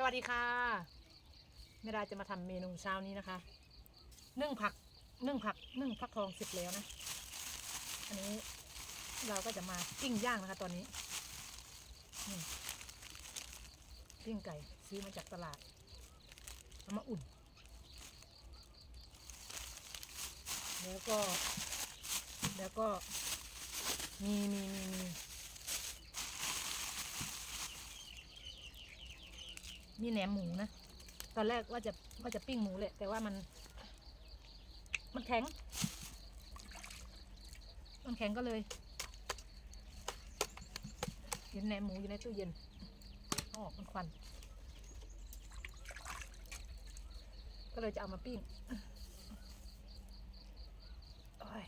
สวัสดีค่ะเมดาจะมาทำเมนูเช้านี้นะคะ นึ่งผัก นึ่งผัก นึ่งผักทองเสร็จแล้วนะ อันนี้เราก็จะมาปิ้งย่างนะคะตอนนี้นี่ปิ้งไก่ซื้อมาจากตลาดเอามาอุ่น แล้วก็ แล้วก็มีมีมีมี มีแหนมหมูนะ ตอนแรกว่าจะว่าจะปิ้งหมูแหละ แต่ว่ามัน มันแข็ง มันแข็งก็เลยเห็นแหนมหมูอยู่ในตู้เย็นออกมันควัน ก็เลยจะเอามาปิ้งโอ้ย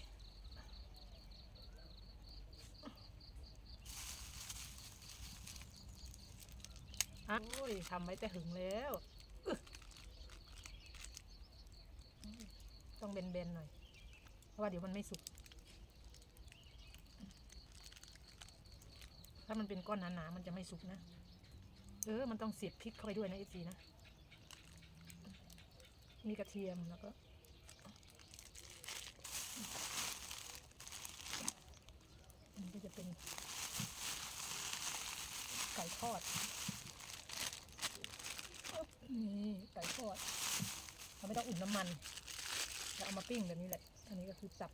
อะโอ้ย ทำไว้แต่หึงแล้วต้องเบนๆหน่อย เพราะว่าเดี๋ยวมันไม่สุก ถ้ามันเป็นก้อนหนาๆมันจะไม่สุกนะ เออ มันต้องเสียบพริกเข้าไปด้วยนะเอซีนะ มีกระเทียมแล้วก็อันก็จะเป็นไก่ทอด นี่ไก่ทอดเราไม่ต้องอุ่นน้ำมันเราเอามาปิ้งแบบนี้แหละ อันนี้ก็คือสับ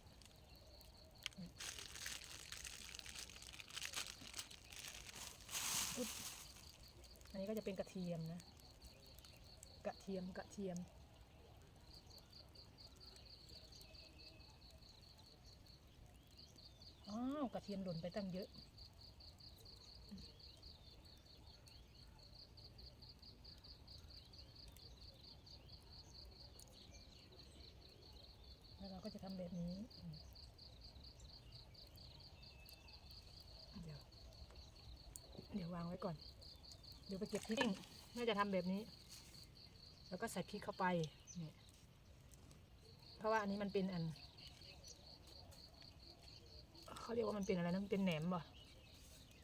อุ๊บอันนี้ก็จะเป็นกระเทียมนะ กระเทียมกระเทียม อ้าว กระเทียมหล่นไปตั้งเยอะ แล้วเราก็จะทำแบบนี้อืมเดี๋ยว เดี๋ยววาง ไว้ก่อน เดี๋ยวไปเก็บพริกน่จะทำแบบนี้ แล้วก็ใส่พริกเข้าไปเนี่ยเพราะว่าอันนี้มันเป็นอันเขาเรียกว่ามันเป็นอะไรนะมันเป็นแหนมบ่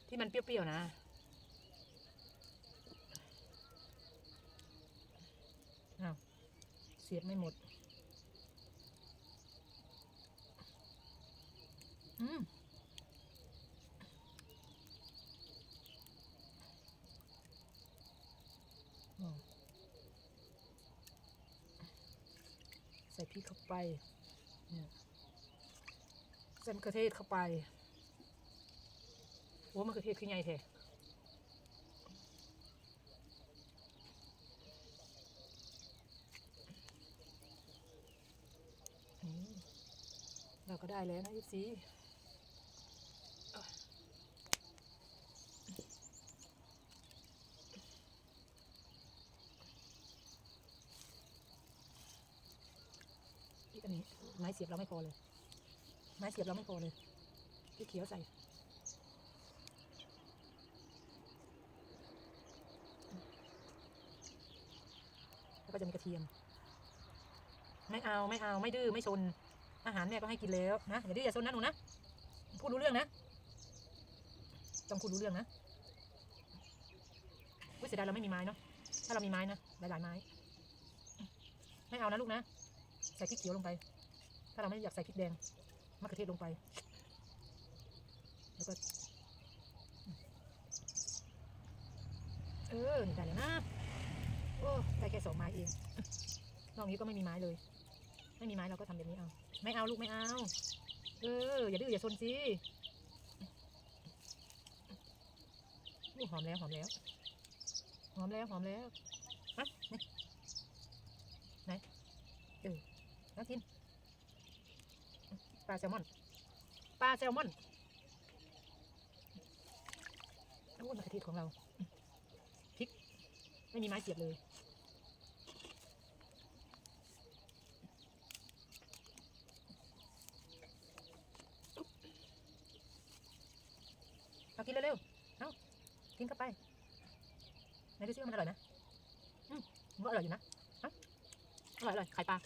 ที่มันเปรี้ยวๆนะอ้าวเสียบไม่หมด อืม อืมใส่พริกเข้าไปเนี่ยใส่มะเขือเทศเข้าไปโอ้มะเขือเทศคือไงแท้อืมเราก็ได้แล้วนะอีซี อันนี้ไม้เสียบเราไม่พอเลย ไม้เสียบเราไม่พอเลยพี่เขียวใส่แล้วก็จะมีกระเทียม ไม่เอาไม่เอาไม่ดื้อไม่ชน อาหารแม่ก็ให้กินแล้วนะอย่าดื้ออย่าชนนะหนูนะพูดรู้เรื่องนะต้องพูดรู้เรื่องนะวิเสียดายเราไม่มีไม้เนาะถ้าเรามีไม้นะหลายๆไม้ ไม่เอานะลูกนะ ส่พริกเขียวลงไป ถ้าเราไม่อยากใส่พริกแดงมะเขือเทศลงไป แล้วก็เออนี่ได้แล้วนะโอ้ได้แค่สองไม้เองนอกนี้ก็ไม่มีไม้เลย ไม่มีไม้เราก็ทำแบบนี้เอา ไม่เอาลูกไม่เอา เออ อย่าดื้ออย่าซนสิอู้หอมแล้วหอมแล้ว หอมแล้วหอมแล้วฮะนี่ไหนเออ น้ำกินปลาแซลมอนปลาแซลมอนโอ้มะเขือเทศของเราพริก ไม่มีไม้เสียบเลยเอากินเร็วๆเอากินเข้าไปไหนดูซิว่ามันอร่อยนะอืมมันอร่อยอยู่นะเอ้าอร่อยอร่อยไข่ปลา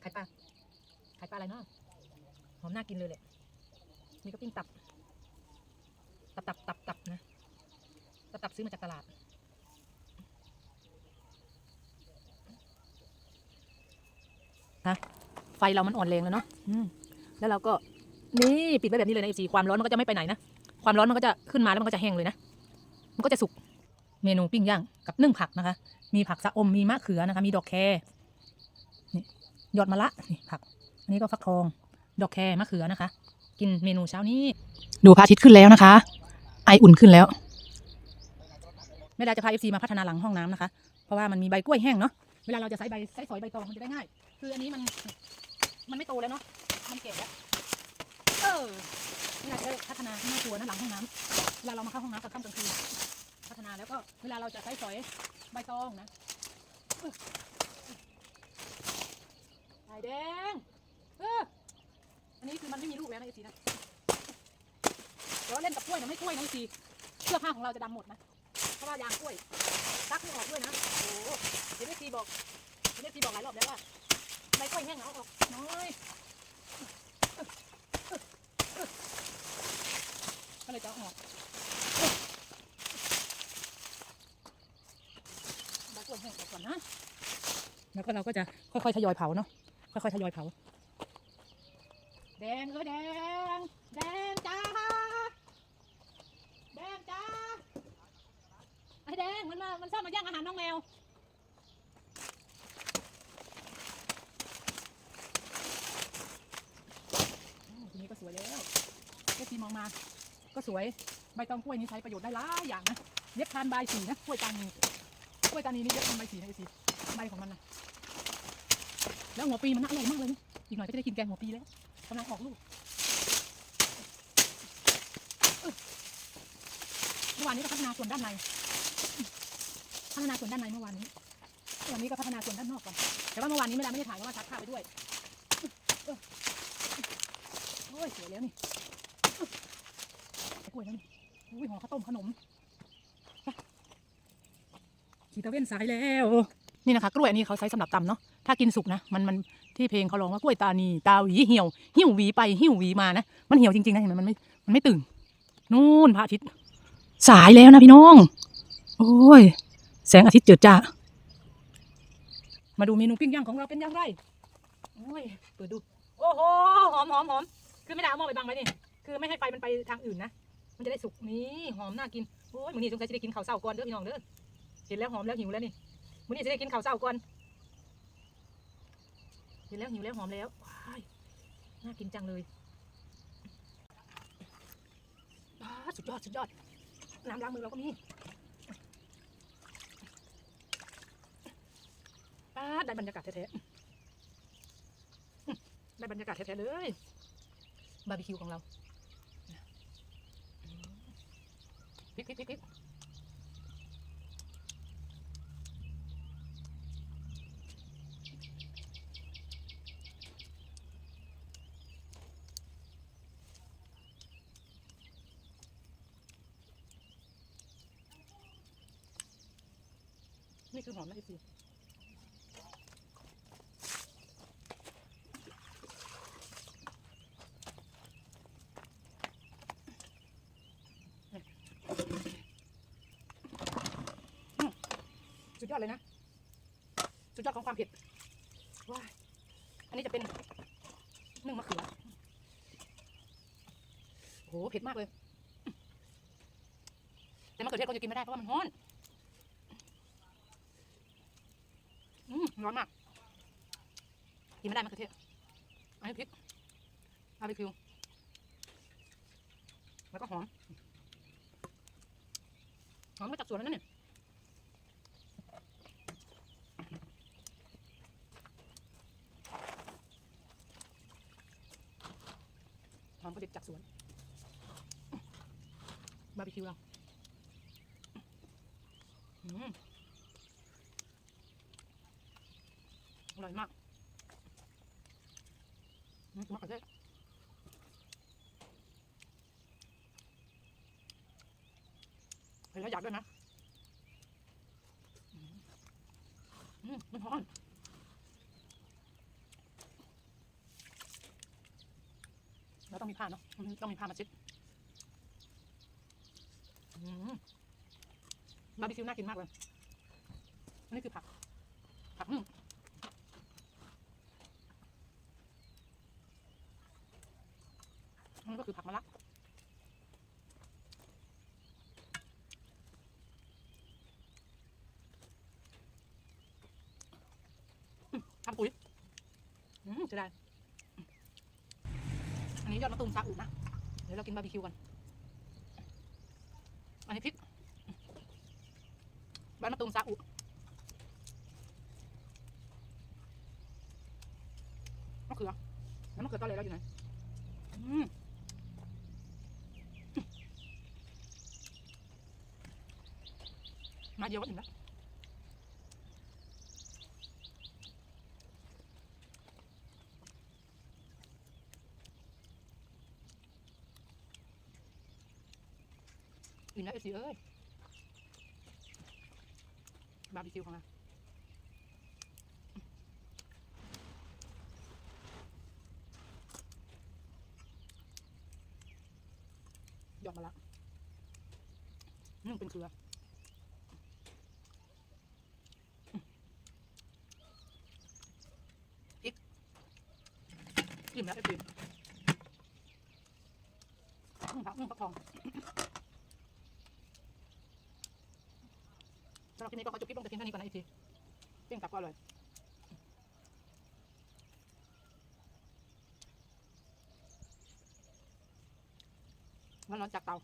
ไข่ปลาไข่ปลาอะไรเนาะหอมน่ากินเลยแหละนี่ก็ปิ้งตับ ตับตับตับตับนะตับตับซื้อมาจากตลาด ฮะ ไฟเรามันอ่อนแรงแล้วเนาะแล้วเราก็ นี่ปิดไว้แบบนี้เลยนะเอฟซีความร้อนมันก็จะไม่ไปไหนนะ ความร้อนมันก็จะขึ้นมาแล้วมันก็จะแห้งเลยนะ มันก็จะสุก เมนูปิ้งย่างกับนึ่งผักนะคะ มีผักสะอม มีมะเขือนะคะ มีดอกแค ยอดมะละนี่ผัก อันนี้ก็ฟักทอง ดอกแคมะเขือนะคะ กินเมนูเช้านี้ ดูพระอาทิตย์ขึ้นแล้วนะคะ ไออุ่นขึ้นแล้วแม่ดาจะพาเอฟซีมาพัฒนาหลังห้องน้ำนะคะ เพราะว่ามันมีใบกล้วยแห้งเนาะ เวลาเราจะใส่ใบใส่สอยใบตองมันจะได้ง่าย คืออันนี้มัน มันไม่โตแล้วเนาะ มันแก่แล้ว เออนี่เราจะได้พัฒนาหน้าครัวนะหลังห้องน้ำเวลาเรามาเข้าห้องน้ำกลางค่ำกลางคืน พัฒนาแล้วก็เวลาเราจะใส่สอยใบตองนะใบ แดง เออ อันนี้คือมันไม่มีลูกแล้วนะไอซีนะเดี๋ยวเล่นกับกล้วยนะไม่กล้วยนะไอซีเสื้อผ้าของเราจะดำหมดนะ เพราะว่ายางกล้วยซักไม่ออกด้วยนะ โอ้โหเดี๋ยวไอซีบอกเดี๋ยวไอซีบอกหลายรอบแล้วว่าใบกล้วยแห้งเอาออกน้อยก็เลยจะอออกใบกล้วยแห้งออกก่อนนะ แล้วก็เราก็จะค่อยๆทยอยเผาเนาะ ค่อยๆทยอยเผา แดงเออแดง แดงจ้า แดงจ้า ไอ้แดงมันมา มันชอบมาแย่งอาหารน้องแมวอืมทีนี้ก็สวยแล้วเอฟซีมองมา ก็สวย ใบตองกล้วยนี้ใช้ประโยชน์ได้หลายอย่างนะ เย็บทานใบสีนะ กล้วยตานีกล้วยตานีนี่เย็บทานใบสีนะเอฟซีใบของมันนะ แล้วหัวปีมันน่าอร่อยมากเลยนะอีกหน่อยก็จะได้กินแกงหัวปีแล้วกำลังออกลูกเมื่อวานนี้ก็พัฒนาส่วนด้านในพัฒนาส่วนด้านในเมื่อวานนี้วันนี้ก็พัฒนาส่วนด้านนอกก่อนแต่ว่าเมื่อวานนี้ไม่ได้ไม่ได้ถ่ายเพราะว่าชักผ้าไปด้วยโอ้ยสวยแล้วนี่กล้วยแล้วนี่อุ้ยห่อข้าวต้มขนมขี่ตะเว้นสายแล้ว นี่นะคะ กล้วยอันนี้เขาใช้สำหรับตำเนาะ ถ้ากินสุกนะมันมันที่เพลงเขาร้องว่ากล้วยตานีตาหวีเหี่ยวหิ้วหวีไปหิ้วหวีมานะมันเหี่ยวจริงๆนะเห็นไหมมันไม่มันไม่ตื่นนู่นพระอาทิตย์สายแล้วนะพี่น้อง โอ้ย แสงอาทิตย์เจิดจ้ามาดูเมนูปิ้งย่างของเราเป็นอย่างไรโอ้ยเปิดดู โอ้โหหอมหอมหอมคือไม่ได้เอาหม้อไปบังไว้นี่คือไม่ให้ไฟมันไปทางอื่นนะมันจะได้สุกนี่หอมน่ากินโอ้ยมื้อนี้สงสัยจะได้กินข้าวเช้าก่อนเด้อพี่น้องเด้อเห็นแล้วหอมแล้วหิวแล้วนี่มื้อนี้จะได้กินข้าวเช้าก่อน เห็นแล้วหิวแล้วหอมแล้วว้ายน่ากินจังเลยสุดยอดสุดยอดน้ำล้างมือเราก็มีป้าได้บรรยากาศแท้ๆได้บรรยากาศแท้ๆเลยบาร์บีคิวของเราพริกพริกพริก นี่คือหอมนะไอซีสุดยอดเลยนะ สุดยอดของความเผ็ดว้าอันนี้จะเป็นนึ่งมะเขือโหเผ็ดมากเลย แต่มะเขือเทศก็จะกินไม่ได้เพราะว่ามันร้อน อืม ร้อนมาก กินไม่ได้มะเขือเทศอันนี้พริกบาร์บีคิว แล้วก็หอม หอมมาจากสวนแล้วนั่นเนี่ยหอมก็เด็ดจากสวน บาร์บีคิวเราอืม อ ร่อยมากอืมมะเขือเทศเห็นแล้วอยากด้วยนะอืมมันหอมแล้วต้องมีผ้าเนาะต้องมีผ้ามาช็ดบาร์บีคิวน่ากินมากเลย อันนี้คือผัก ผักนึ่ง คือผักมะระทำปุ๋ยอืมจะได้ อันนี้ยอดมะตูมซาอุนะ เดี๋ยวเรากินบาร์บีคิวกัน อันนี้พริก บ้านมะตูมซาอุมะเขือ แล้วมะเขือตอนเลยเราอยู่ไหน อืม มาเดียวก็อิ่มแล้วอิ่มแล้วเอฟซีเอ้ยบาร์บีคิวของเราหยอดมาละนึ่งเป็นเครืออีกอิ่มแล้วไอ้ปีนึ่งผักนึ่งผักทอง สำหรับที่นี้ก็ขอจบคลิปลงแต่เพียงเท่านี้ก่อนนะอีกทีเปรี้ยงกลับก็อร่อยร้อนๆจากเตา